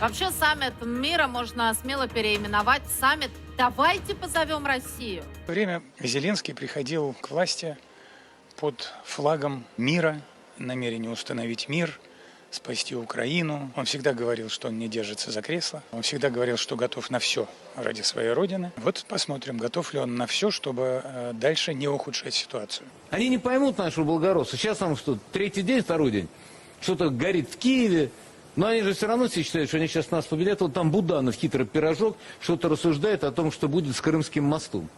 Вообще саммит мира можно смело переименовать в саммит «Давайте позовем Россию». В то время Зеленский приходил к власти под флагом мира, намерение установить мир, спасти Украину. Он всегда говорил, что он не держится за кресло. Он всегда говорил, что готов на все ради своей родины. Вот посмотрим, готов ли он на все, чтобы э, дальше не ухудшать ситуацию. Они не поймут нашего благородства. Сейчас там что, третий день, второй день, что-то горит в Киеве. Но они же все равно все считают, что они сейчас нас победят. Вот там Буданов, хитрый пирожок, что-то рассуждает о том, что будет с Крымским мостом.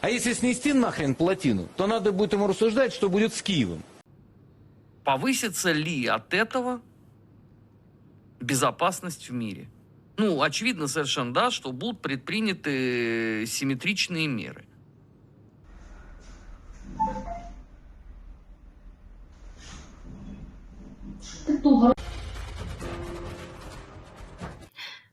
А если снести нахрен плотину, то надо будет ему рассуждать, что будет с Киевом. Повысится ли от этого безопасность в мире? Ну, очевидно совершенно, да, что будут предприняты симметричные меры.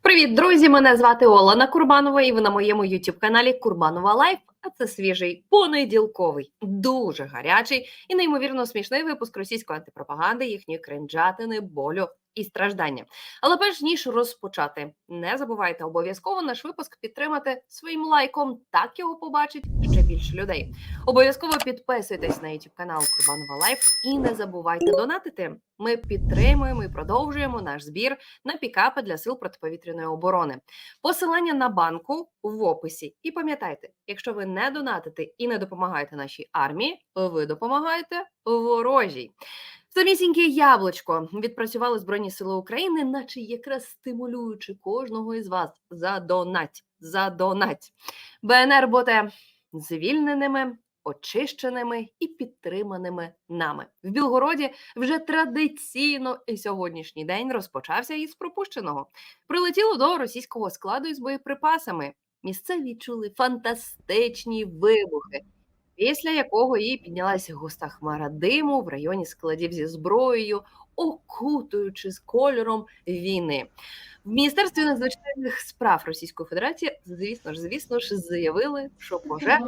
Привіт, друзі! Мене звати Олена Курбанова, і ви на моєму youtube каналі Курбанова Лайф. А це свіжий понеділковий, дуже гарячий і неймовірно смішний випуск російської антипропаганди, їхньої кринжатини, болю і страждання. Але перш ніж розпочати, не забувайте обов'язково наш випуск підтримати своїм лайком. Так його побачить ще більше людей. Обов'язково підписуйтесь на youtube канал Курбанова Лайф і не забувайте донатити. Ми підтримуємо і продовжуємо наш збір на пікапи для сил протиповітряної оборони. Посилання на банку в описі. І пам'ятайте, якщо ви не донатите і не допомагаєте нашій армії, ви допомагаєте ворожій. Самісіньке яблучко відпрацювали Збройні Сили України, наче якраз стимулюючи кожного із вас задонать, задонать. БНР буде звільненими, очищеними і підтриманими нами. В Білгороді вже традиційно і сьогоднішній день розпочався із пропущеного. Прилетіло до російського складу із боєприпасами. Місцеві чули фантастичні вибухи, після якого і піднялася густа хмара диму в районі складів зі зброєю, окутуючи з кольором війни. В Міністерстві надзвичайних справ Російської Федерації, звісно ж, звісно ж, заявили, що пожежа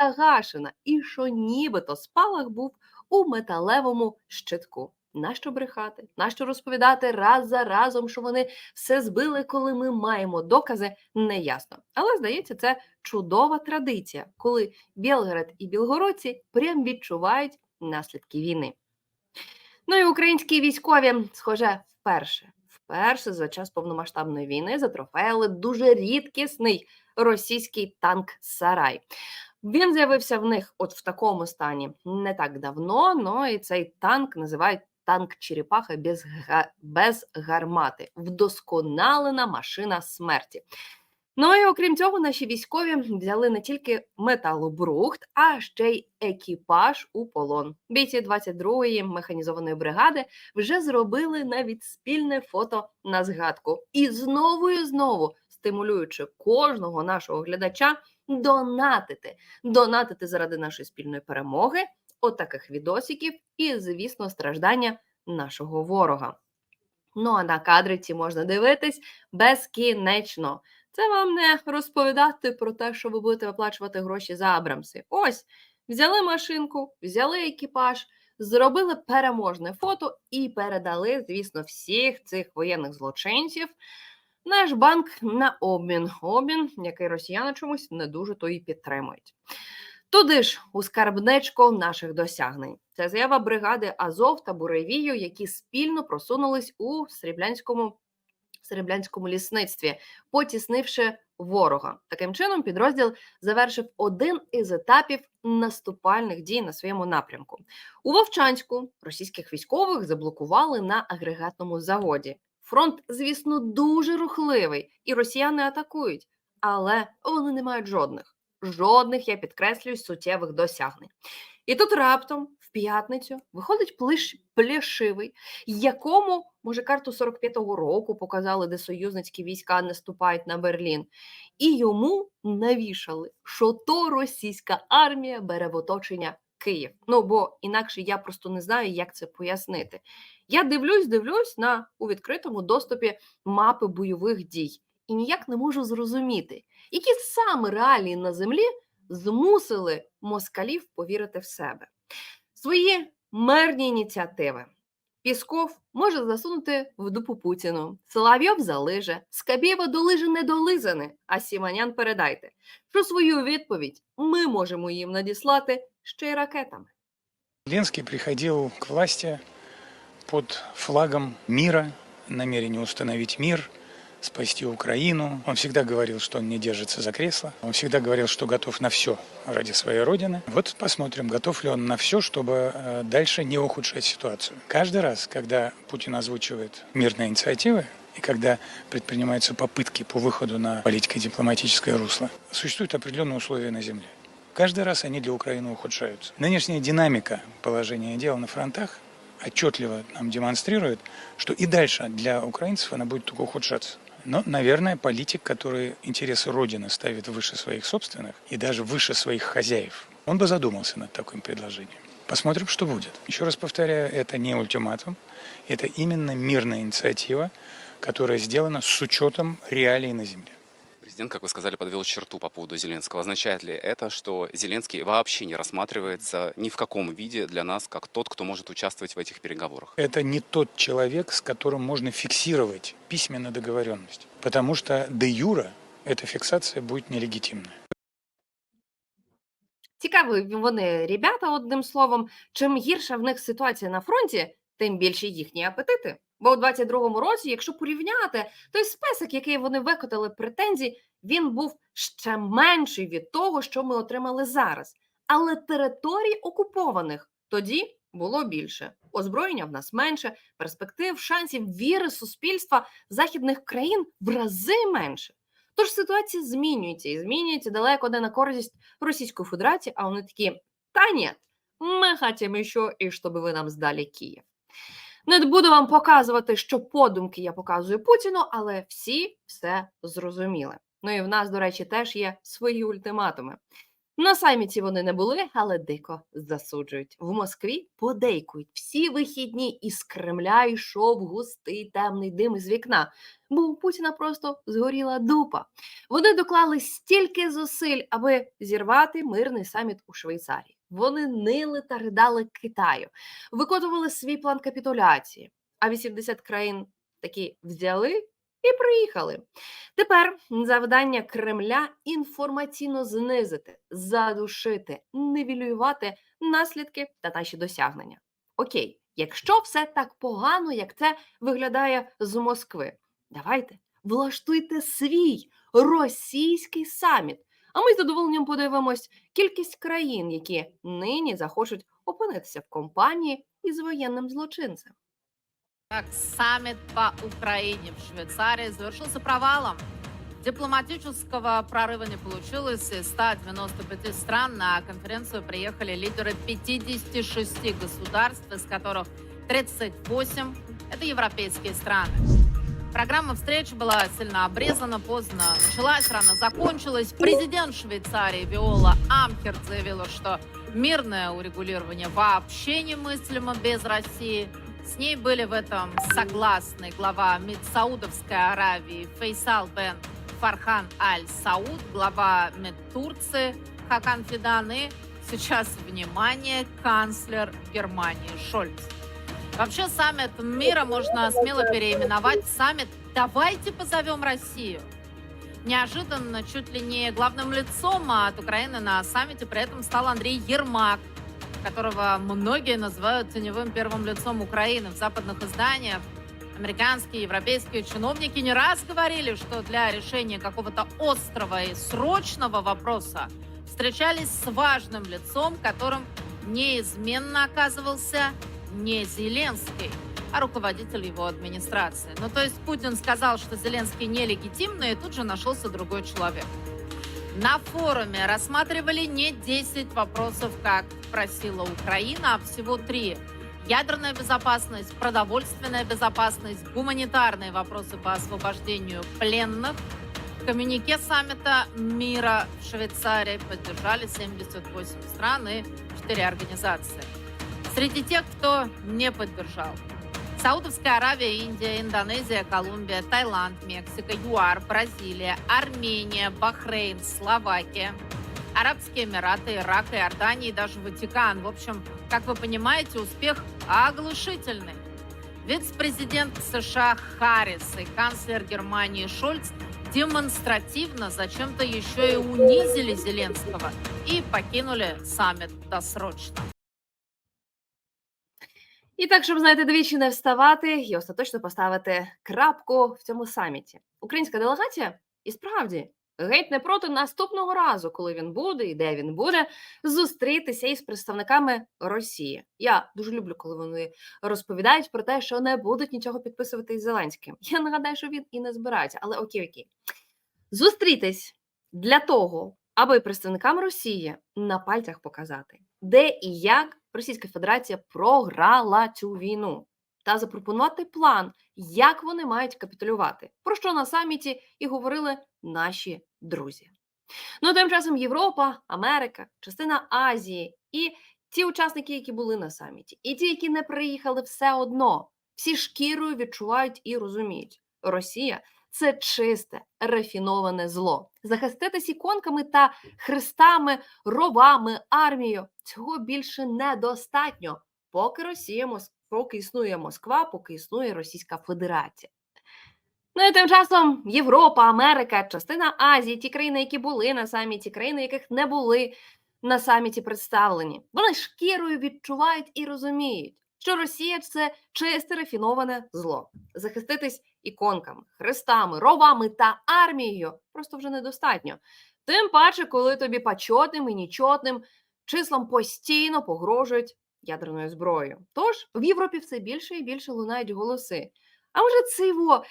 загашена і що нібито спалах був у металевому щитку. Нащо брехати? Нащо розповідати раз за разом, що вони все збили, коли ми маємо докази, неясно. Але здається, це чудова традиція, коли Білгород і білгородці прям відчувають наслідки війни. Ну і українські військові, схоже, вперше, вперше за час повномасштабної війни затрофеїли дуже рідкісний російський танк Сарай. Він з'явився в них от в такому стані не так давно. Ну і цей танк називають танк Черепаха без, без гармати, вдосконалена машина смерті. Ну і окрім цього, наші військові взяли не тільки металобрухт, а ще й екіпаж у полон. Бійці 22-ї механізованої бригади вже зробили навіть спільне фото на згадку. І знову і знову стимулюючи кожного нашого глядача донатити, донатити заради нашої спільної перемоги, от таких відосиків і, звісно, страждання нашого ворога. Ну а на кадри ці можна дивитись безкінечно. Це вам не розповідати про те, що ви будете виплачувати гроші за Абрамси. Ось взяли машинку, взяли екіпаж, зробили переможне фото і передали, звісно, всіх цих воєнних злочинців. Наш банк на обмін. Обмін, який росіяни чомусь не дуже то і підтримують. Туди ж у скарбничку наших досягнень. Це заява бригади Азов та Буревію, які спільно просунулись у Сріблянському, Сріблянському лісництві, потіснивши ворога. Таким чином, підрозділ завершив один із етапів наступальних дій на своєму напрямку. У Вовчанську російських військових заблокували на агрегатному заводі. Фронт, звісно, дуже рухливий, і росіяни атакують, але вони не мають жодних, жодних, я підкреслюю, суттєвих досягнень. І тут раптом, в п'ятницю, виходить плиш плешивий, якому, може, карту 45-го року показали, де союзницькі війська наступають на Берлін, і йому навішали, що то російська армія бере в оточення Київ. Ну бо інакше я просто не знаю, як це пояснити. Я дивлюсь, дивлюсь на у відкритому доступі мапи бойових дій і ніяк не можу зрозуміти, які саме реалії на землі змусили москалів повірити в себе. Свої мирні ініціативи. Пісков може засунути в дупу Путіну, Соловйов залиже, Скабєва долиже недолизане, а Сіманян передайте, що свою відповідь ми можемо їм надіслати ще й ракетами. Зеленский приходил к власти под флагом мира, намерение установить мир, спасти Украину. Он всегда говорил, что он не держится за кресло. Он всегда говорил, что готов на все ради своей родины. Вот посмотрим, готов ли он на все, чтобы э, дальше не ухудшать ситуацию. Каждый раз, когда Путин озвучивает мирные инициативы, и когда предпринимаются попытки по выходу на политико-дипломатическое русло, существуют определенные условия на Земле. Каждый раз они для Украины ухудшаются. Нынешняя динамика положения дел на фронтах отчетливо нам демонстрирует, что и дальше для украинцев она будет только ухудшаться. Но, наверное, политик, который интересы Родины ставит выше своих собственных и даже выше своих хозяев, он бы задумался над таким предложением. Посмотрим, что будет. Еще раз повторяю, это не ультиматум, это именно мирная инициатива, которая сделана с учетом реалий на земле Президент, как вы сказали, подвел черту по поводу Зеленского. Означает ли это, что Зеленский вообще не рассматривается ни в каком виде для нас как тот, кто может участвовать в этих переговорах? Это не тот человек, с которым можно фиксировать письменную договоренность, потому что де юра эта фиксация будет нелегитимной. Цікаві вони ребята, одним словом. Чим гірша в них ситуація на фронті, тим більші їхні апетити. Бо у 22-му році, якщо порівняти, той список, який вони викотали претензій, він був ще менший від того, що ми отримали зараз. Але територій окупованих тоді було більше. Озброєння в нас менше, перспектив, шансів віри суспільства західних країн в рази менше. Тож ситуація змінюється і змінюється далеко не на користь Російської Федерації, а вони такі: та ні, ми хочемо ще, і щоб ви нам здали Київ. Не буду вам показувати, що подумки я показую Путіну, але всі все зрозуміли. Ну і в нас, до речі, теж є свої ультиматуми. На саміті вони не були, але дико засуджують. В Москві подейкують всі вихідні із Кремля йшов густий темний дим із вікна, бо у Путіна просто згоріла дупа. Вони доклали стільки зусиль, аби зірвати мирний саміт у Швейцарії. Вони нили та ридали Китаю, виконували свій план капітуляції. А 80 країн такі взяли і приїхали. Тепер завдання Кремля інформаційно знизити, задушити, нівелювати наслідки та наші досягнення. Окей, якщо все так погано, як це виглядає з Москви, давайте влаштуйте свій російський саміт. А ми з задоволенням подивимось кількість країн, які нині захочуть опинитися в компанії із воєнним злочинцем. Так, саммит по Украине в Швейцарии завершился провалом. Дипломатического прорыва не получилось. Из 195 стран на конференцию приехали лидеры 56 государств, из которых 38 – это европейские страны. Программа встреч была сильно обрезана, поздно началась, рано закончилась. Президент Швейцарии Виола Амхерт заявила, что мирное урегулирование вообще немыслимо без России. С ней были в этом согласны глава МИД Саудовской Аравии Фейсал бен Фархан Аль-Сауд, глава МИД Турции Хакан Фидан и сейчас, внимание, канцлер Германии Шольц. Вообще саммит мира можно смело переименовать саммит «Давайте позовем Россию». Неожиданно, чуть ли не главным лицом от Украины на саммите при этом стал Андрей Ермак, которого многие называют теневым первым лицом Украины в западных изданиях. Американские, европейские чиновники не раз говорили, что для решения какого-то острого и срочного вопроса встречались с важным лицом, которым неизменно оказывался не Зеленский, а руководитель его администрации. Ну, то есть Путин сказал, что Зеленский нелегитимный, и тут же нашелся другой человек. На форуме рассматривали не 10 вопросов, как просила Украина, а всего три. Ядерная безопасность, продовольственная безопасность, гуманитарные вопросы по освобождению пленных. В коммюнике саммита мира в Швейцарии поддержали 78 стран и 4 организации. Среди тех, кто не поддержал. Саудовская Аравия, Индия, Индонезия, Колумбия, Таиланд, Мексика, ЮАР, Бразилия, Армения, Бахрейн, Словакия, Арабские Эмираты, Ирак, Иордания и даже Ватикан. В общем, как вы понимаете, успех оглушительный. Вице-президент США Харрис и канцлер Германии Шольц демонстративно зачем-то еще и унизили Зеленского и покинули саммит досрочно. І так, щоб знаєте, двічі не вставати і остаточно поставити крапку в цьому саміті. Українська делегація і справді геть не проти наступного разу, коли він буде і де він буде, зустрітися із представниками Росії. Я дуже люблю, коли вони розповідають про те, що не будуть нічого підписувати із Зеленським. Я нагадаю, що він і не збирається, але окей, окей. Зустрітись для того, аби представникам Росії на пальцях показати, де і як Російська Федерація програла цю війну, та запропонувати план, як вони мають капітулювати, про що на саміті і говорили наші друзі. Ну тим часом Європа, Америка, частина Азії і ті учасники, які були на саміті, і ті, які не приїхали, все одно всі шкірою відчувають і розуміють, Росія це чисте, рафіноване зло. Захиститись іконками та хрестами, ровами, армією цього більше недостатньо, поки Росія поки існує Москва, поки існує Російська Федерація. Ну і тим часом Європа, Америка, частина Азії, ті країни, які були на саміті, країни, яких не були на саміті представлені, вони шкірою відчувають і розуміють, що Росія це чисте рафіноване зло. Захиститись іконками, хрестами, ровами та армією просто вже недостатньо. Тим паче, коли тобі почотним і нічотним числам постійно погрожують ядерною зброєю. Тож в Європі все більше і більше лунають голоси. А може циво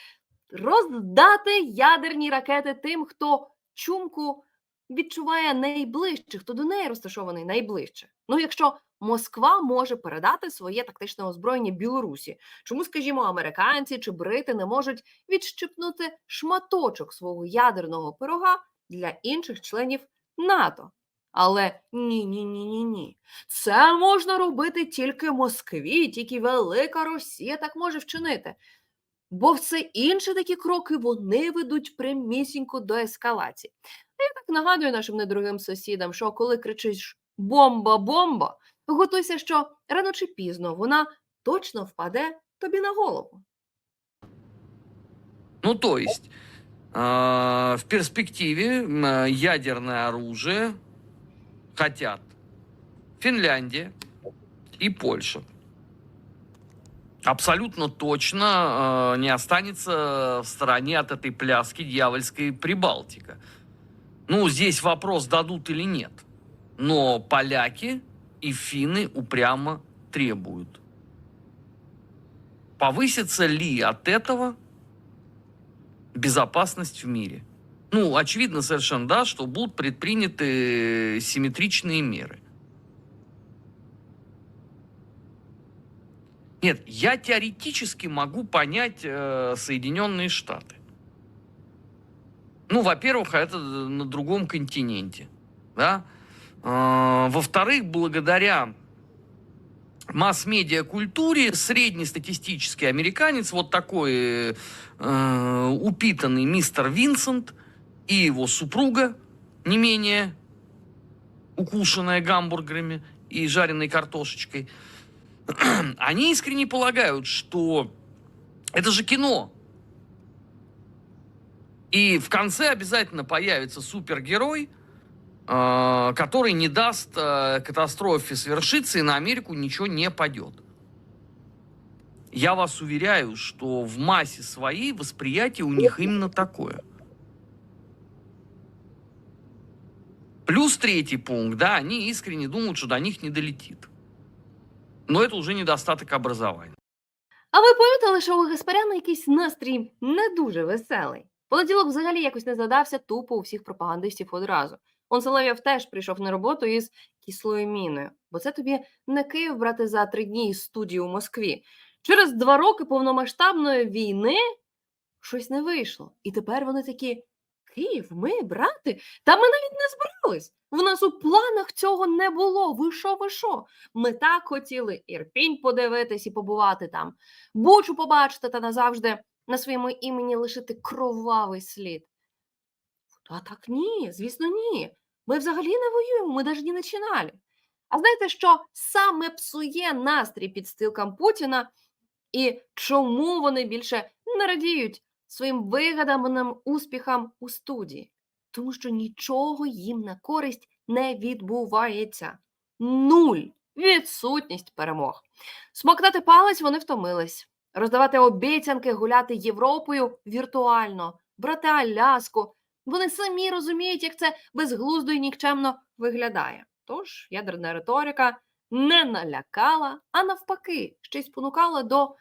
роздати ядерні ракети тим, хто чумку відчуває найближче, хто до неї розташований найближче. Ну, якщо Москва може передати своє тактичне озброєння Білорусі, чому, скажімо, американці чи брити не можуть відщипнути шматочок свого ядерного пирога для інших членів НАТО? Але ні, ні, ні, ні, ні. Це можна робити тільки Москві, тільки велика Росія так може вчинити. Бо все інші такі кроки вони ведуть прямісінько до ескалації. А я так нагадую нашим недорогим сусідам, що коли кричиш бомба, бомба, готуйся, що рано чи пізно вона точно впаде тобі на голову. Ну, то есть, э, в перспективе м, э, ядерное оружие хотят Финляндия и Польша. Абсолютно точно э, не останется в стороне от этой пляски дьявольской Прибалтика. Ну, здесь вопрос, дадут или нет. Но поляки и финны упрямо требуют. Повысится ли от этого безопасность в мире. Ну, очевидно совершенно, да, что будут предприняты симметричные меры. Нет, я теоретически могу понять э, Соединенные Штаты. Ну, во-первых, это на другом континенте, да. Э, во-вторых, благодаря масс-медиа культуре среднестатистический американец, вот такой э, упитанный мистер Винсент и его супруга, не менее укушенная гамбургерами и жареной картошечкой, они искренне полагают, что это же кино. И в конце обязательно появится супергерой, который не даст э, катастрофе свершиться, и на Америку ничего не падет. Я вас уверяю, что в массе своей восприятие у них именно такое. Плюс третий пункт, да, они искренне думают, что до них не долетит. Но это уже недостаток образования. А ви помітили, що у Гаспаряна якийсь настрій не дуже веселий? Понеділок взагалі якось не задався тупо у всіх пропагандистів одразу. Он Соловйов теж прийшов на роботу із кислою міною, бо це тобі не Київ брати за три дні із студії у Москві. Через два роки повномасштабної війни щось не вийшло. І тепер вони такі: Київ, ми, брати? Та ми навіть не збирались. В нас у планах цього не було. Ви що, ви що? Ми так хотіли Ірпінь подивитись і побувати там, Бучу побачити та назавжди на своєму імені лишити кровавий слід. А так ні, звісно, ні. Ми взагалі не воюємо, ми навіть не починали. А знаєте, що саме псує настрій підстилкам Путіна І чому вони більше не радіють своїм вигаданим успіхам у студії? Тому що нічого їм на користь не відбувається. Нуль відсутність перемог. Смоктати палець вони втомились. Роздавати обіцянки, гуляти Європою віртуально, брати Аляску. Вони самі розуміють, як це безглуздо і нікчемно виглядає. Тож ядерна риторика не налякала, а навпаки, ще й спонукала до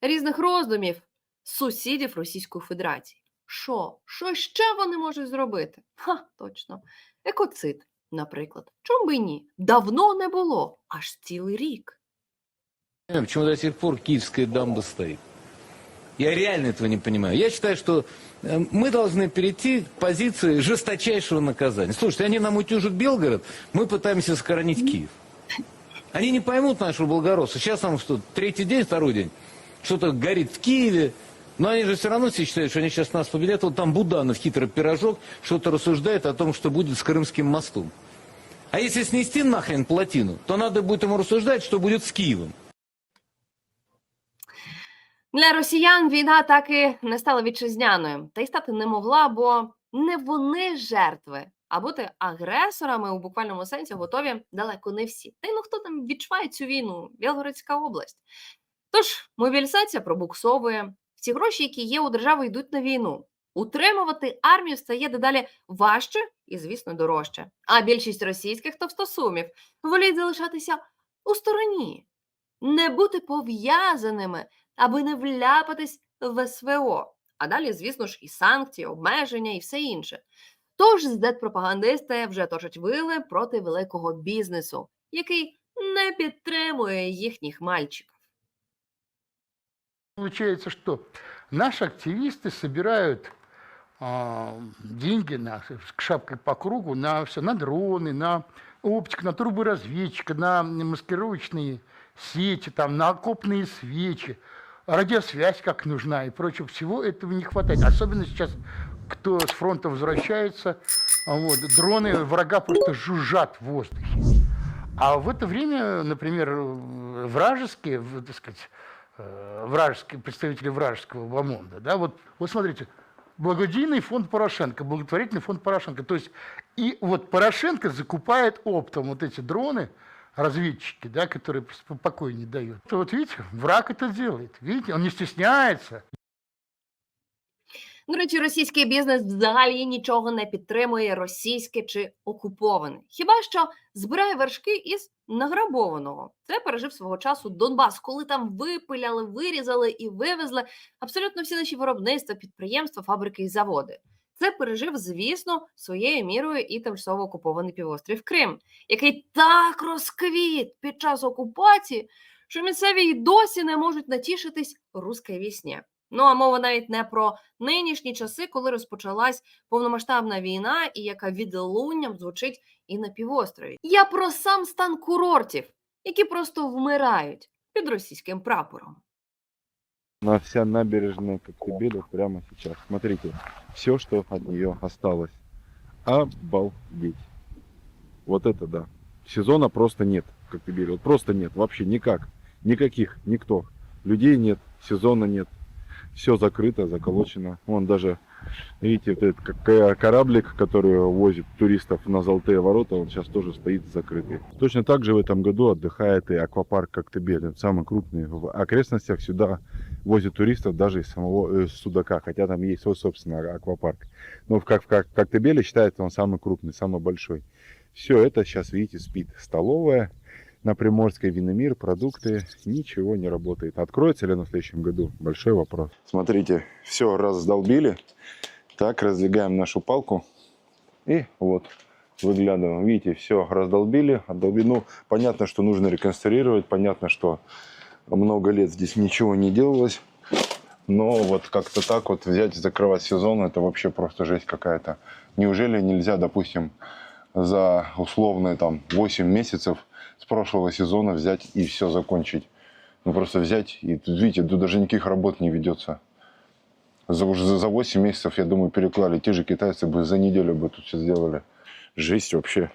різних роздумів сусідів Російської Федерації. Що? Що ще вони можуть зробити? Ха, точно. Екоцид, наприклад. Чому би ні? Давно не було, аж цілий рік. почему до сих пор киевская дамба стоит. Я реально этого не понимаю. Я считаю, что э, мы должны перейти к позиции жесточайшего наказания. Слушайте, они нам утюжат Белгород, мы пытаемся сохранить Киев. Они не поймут нашего благородства. Сейчас там что, третий день, второй день, что-то горит в Киеве. Но они же все равно все считают, что они сейчас нас победят. Вот там Буданов, хитрый пирожок, что-то рассуждает о том, что будет с Крымским мостом. А если снести нахрен плотину, то надо будет ему рассуждать, что будет с Киевом. Для росіян війна так і не стала вітчизняною, та й стати не могла, бо не вони жертви, а бути агресорами у буквальному сенсі готові далеко не всі. Та й ну хто там відчуває цю війну? Білгородська область. Тож мобілізація пробуксовує. Всі гроші, які є у держави, йдуть на війну. Утримувати армію стає дедалі важче і, звісно, дорожче. А більшість російських товстосумів воліють залишатися у стороні, не бути пов'язаними аби не вляпатись в СВО. А далі, звісно ж, і санкції, обмеження і все інше. Тож здет-пропагандисти вже точать вили проти великого бізнесу, який не підтримує їхніх мальчиків. Получается, что наши активисты собирают а, деньги на, с шапкой по кругу на все, на дроны, на оптику, на трубы разведчика, на маскировочные сети, там, на окопные свечи, Радиосвязь как нужна и прочего. Всего этого не хватает. Особенно сейчас, кто с фронта возвращается, а вот, дроны врага просто жужжат в воздухе. А в это время, например, вражеские, так сказать, э, вражеские, представители вражеского бомонда, да, вот, вот смотрите, благодійный фонд Порошенко, благотворительный фонд Порошенко. То есть и вот Порошенко закупает оптом вот эти дроны, разведчики, да, которые покоя не дают. То вот видите, враг это делает. Видите, он не стесняется. До речі, російський бізнес взагалі нічого не підтримує російське чи окуповане. Хіба що збирає вершки із награбованого. Це пережив свого часу Донбас, коли там випиляли, вирізали і вивезли абсолютно всі наші виробництва, підприємства, фабрики і заводи. Це пережив, звісно, своєю мірою і тимчасово окупований півострів Крим, який так розквіт під час окупації, що місцеві й досі не можуть натішитись руській вісні. Ну а мова навіть не про нинішні часи, коли розпочалась повномасштабна війна, і яка відлунням звучить і на півострові. Я про сам стан курортів, які просто вмирають під російським прапором. На вся набережная Коктебеля прямо сейчас. Смотрите, все, что от нее осталось. Обалдеть. Вот это да. Сезона просто нет в Коктебеле. Вот просто нет. Вообще никак. Никаких. Никто. Людей нет. Сезона нет. Все закрыто, заколочено. Вон даже, видите, вот этот кораблик, который возит туристов на Золотые ворота, он сейчас тоже стоит закрытый. Точно так же в этом году отдыхает и аквапарк Коктебель. Самый крупный в окрестностях. Сюда возят туристов даже из самого э, Судака, хотя там есть свой собственный аквапарк. Но в, как, в Коктебеле считается он самый крупный, самый большой. Все это сейчас, видите, спит. Столовая на Приморской, Виномир, продукты, ничего не работает. Откроется ли в следующем году? Большой вопрос. Смотрите, все раздолбили. Так, раздвигаем нашу палку. И вот, выглядываем. Видите, все раздолбили. отдолбили. Ну, понятно, что нужно реконструировать. Понятно, что много лет здесь ничего не делалось. Но вот как-то так вот взять и закрывать сезон, это вообще просто жесть какая-то. Неужели нельзя, допустим, за условные там 8 месяцев с прошлого сезона взять и все закончить? Ну просто взять и, тут, видите, тут даже никаких работ не ведется. За, уже за 8 месяцев, я думаю, переклали. Те же китайцы бы за неделю бы тут все сделали. Жесть вообще.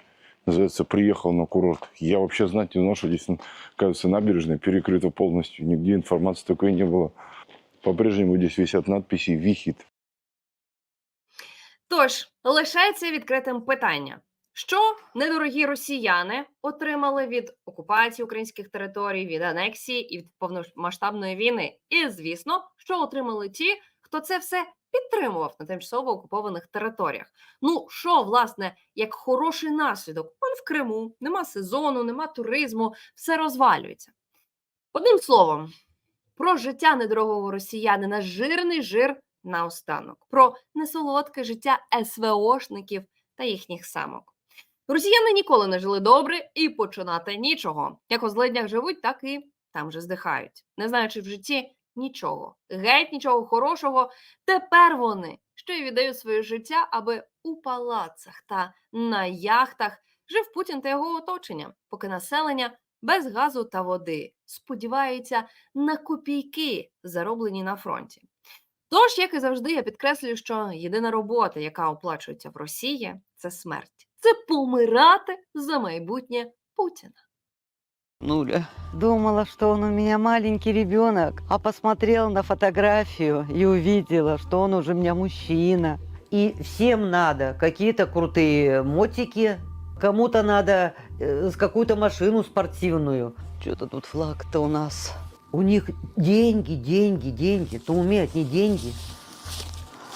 называется, приехал на курорт. Я вообще знать не знал, что здесь, кажется, набережная перекрыта полностью. Нигде информации такой не было. По-прежнему здесь висят надписи «Вихит». Тож лишається відкритим питання. Що недорогі росіяни отримали від окупації українських територій, від анексії і від повномасштабної війни? І звісно, що отримали ті, хто це все підтримував на тимчасово окупованих територіях. Ну що, власне, як хороший наслідок, он в Криму, нема сезону, нема туризму, все розвалюється. Одним словом, про життя недорогого росіянина жирний жир наостанок, про несолодке життя СВОшників та їхніх самок. Росіяни ніколи не жили добре і починати нічого. Як у злиднях живуть, так і там же здихають, не знаючи в житті нічого, геть нічого хорошого. Тепер вони що й віддають своє життя, аби у палацах та на яхтах жив Путін та його оточення, поки населення без газу та води сподівається на копійки, зароблені на фронті. Тож, як і завжди, я підкреслюю, що єдина робота, яка оплачується в Росії, це смерть. Це помирати за майбутнє Путіна. Нуля. Думала, что он у меня маленький ребенок, а посмотрела на фотографию и увидела, что он уже у меня мужчина. И всем надо какие-то крутые мотики, кому-то надо э, какую-то машину спортивную. Что-то тут флаг-то у нас. У них деньги, деньги, деньги. То умеют не деньги.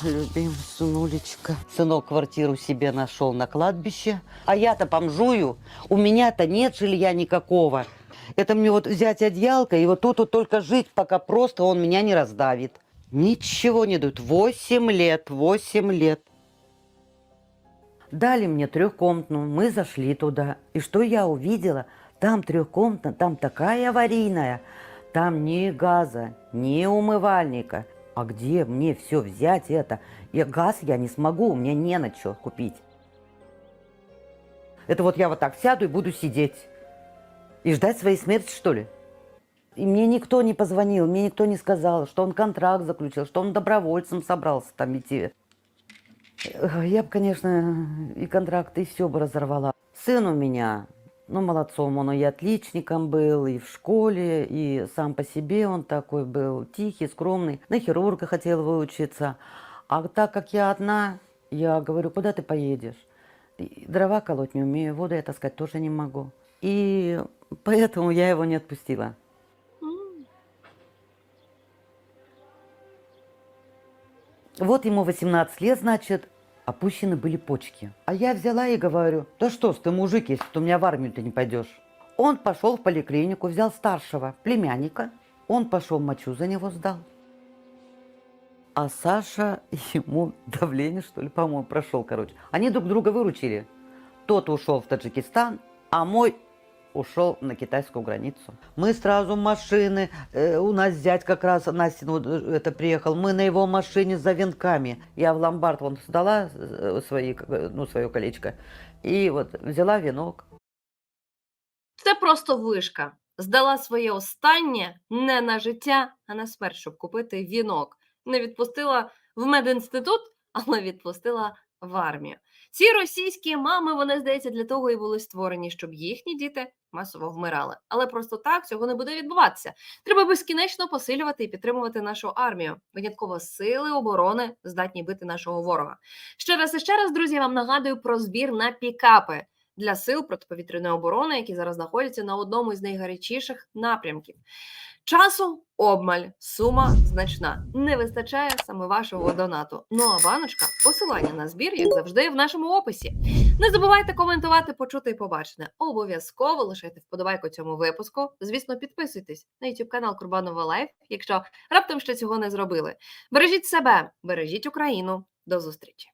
Любимый сынулечка. Сынок квартиру себе нашел на кладбище. А я-то бомжую. У меня-то нет жилья никакого. Это мне вот взять одеялко и вот тут вот только жить, пока просто он меня не раздавит. Ничего не дают. Восемь лет, восемь лет. Дали мне трехкомнатную, мы зашли туда. И что я увидела? Там трехкомнатная, там такая аварийная. Там ни газа, ни умывальника. А где мне все взять это? Я газ я не смогу, у меня не на что купить. Это вот я вот так сяду и буду сидеть. И ждать своей смерти, что ли? И мне никто не позвонил, мне никто не сказал, что он контракт заключил, что он добровольцем собрался там идти. Я бы, конечно, и контракт, и все бы разорвала. Сын у меня, ну, молодцом, он и отличником был, и в школе, и сам по себе он такой был, тихий, скромный. На хирурга хотел выучиться. А так как я одна, я говорю, куда ты поедешь? Дрова колоть не умею, воду я таскать тоже не могу. И поэтому я его не отпустила. Вот ему 18 лет, значит, опущены были почки. А я взяла и говорю, да что ж ты, мужик, если ты у меня в армию ты не пойдешь. Он пошел в поликлинику, взял старшего племянника, он пошел мочу за него сдал. А Саша ему давление, что ли, по-моему, прошел, короче. Они друг друга выручили. Тот ушел в Таджикистан, а мой ушел на китайскую границу. Мы сразу машины, э, у нас зять как раз Настин вот, э, это приехал, мы на его машине за венками. Я в ломбард вон сдала э, свои, как бы, ну, свое колечко и вот взяла венок. Це просто вишка. Здала своє останнє не на життя, а на смерть, щоб купити вінок. Не відпустила в медінститут, але відпустила в армію. Ці російські мами, вони, здається, для того і були створені, щоб їхні діти масово вмирали. Але просто так цього не буде відбуватися. Треба безкінечно посилювати і підтримувати нашу армію. Винятково сили оборони здатні бити нашого ворога. Ще раз і ще раз, друзі, я вам нагадую про збір на пікапи для сил протиповітряної оборони, які зараз знаходяться на одному із найгарячіших напрямків. Часу обмаль, сума значна. Не вистачає саме вашого донату. Ну а баночка, посилання на збір, як завжди, в нашому описі. Не забувайте коментувати, почути і побачене. Обов'язково лишайте вподобайку цьому випуску. Звісно, підписуйтесь на YouTube канал Курбанова Лайф, якщо раптом ще цього не зробили. Бережіть себе, бережіть Україну. До зустрічі!